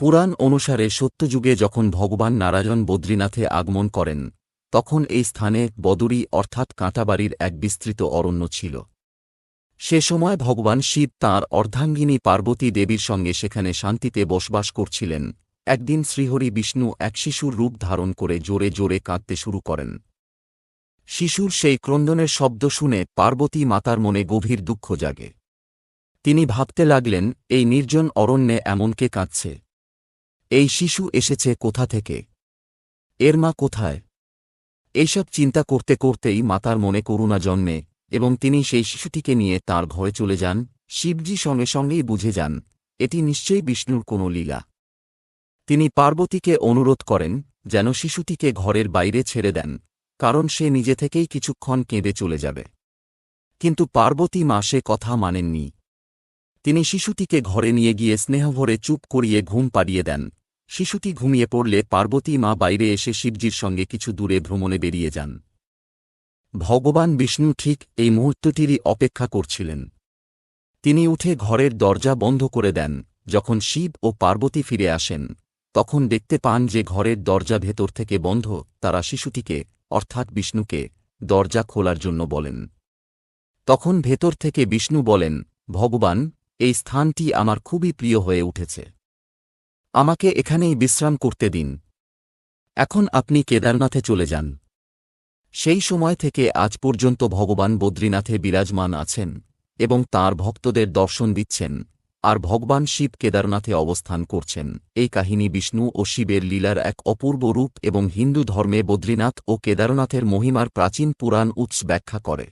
পুরাণ অনুসারে সত্যযুগে যখন ভগবান নারায়ণ বদ্রীনাথে আগমন করেন, তখন এই স্থানে বদুরী অর্থাৎ কাঁটাবাড়ির এক বিস্তৃত অরণ্য ছিল। সে সময় ভগবান শিব তাঁর অর্ধাঙ্গিনী পার্বতী দেবীর সঙ্গে সেখানে শান্তিতে বসবাস করছিলেন। একদিন শ্রীহরি বিষ্ণু এক শিশুর রূপ ধারণ করে জোরে জোরে কাঁদতে শুরু করেন। শিশুর সেই ক্রন্দনের শব্দ শুনে পার্বতী মাতার মনে গভীর দুঃখ জাগে। তিনি ভাবতে লাগলেন, এই নির্জন অরণ্যে এমনকে কাঁদছে। এই শিশু এসেছে কোথা থেকে? এর মা কোথায়? এইসব চিন্তা করতে করতেই মাতার মনে করুণা জন্মে এবং তিনি সেই শিশুটিকে নিয়ে তার ঘরে চলে যান। শিবজি সঙ্গে সঙ্গেই বুঝে যান, এটি নিশ্চয়ই বিষ্ণুর কোনো লীলা। তিনি পার্বতীকে অনুরোধ করেন যেন শিশুটিকে ঘরের বাইরে ছেড়ে দেন, কারণ সে নিজে থেকেই কিছুক্ষণ কেঁদে চলে যাবে। কিন্তু পার্বতী মা সে কথা মানেননি। তিনি শিশুটিকে ঘরে নিয়ে গিয়ে স্নেহভরে চুপ করিয়ে ঘুম পাড়িয়ে দেন। শিশুটি ঘুমিয়ে পড়লে পার্বতী মা বাইরে এসে শিবজির সঙ্গে কিছু দূরে ভ্রমণে বেরিয়ে যান। ভগবান বিষ্ণু ঠিক এই মুহূর্তটিরই অপেক্ষা করছিলেন। তিনি উঠে ঘরের দরজা বন্ধ করে দেন। যখন শিব ও পার্বতী ফিরে আসেন, তখন দেখতে পান যে ঘরের দরজা ভেতর থেকে বন্ধ। তারা শিশুটিকে, অর্থাৎ বিষ্ণুকে, দরজা খোলার জন্য বলেন। তখন ভেতর থেকে বিষ্ণু বলেন, ভগবান, এই স্থানটি আমার খুবই প্রিয় হয়ে উঠেছে। আমাকে এখানেই বিশ্রাম করতে দিন। এখন আপনি কেদারনাথে চলে যান। সেই সময় থেকে আজ পর্যন্ত ভগবান বদ্রীনাথে বিরাজমান আছেন এবং তার ভক্তদের দর্শন দিচ্ছেন, আর ভগবান শিব কেদারনাথে অবস্থান করছেন। এই কাহিনী বিষ্ণু ও শিবের লীলার এক অপূর্ব রূপ এবং হিন্দু ধর্মে বদ্রীনাথ ও কেদারনাথের মহিমার প্রাচীন পুরাণ উৎস ব্যাখ্যা করে।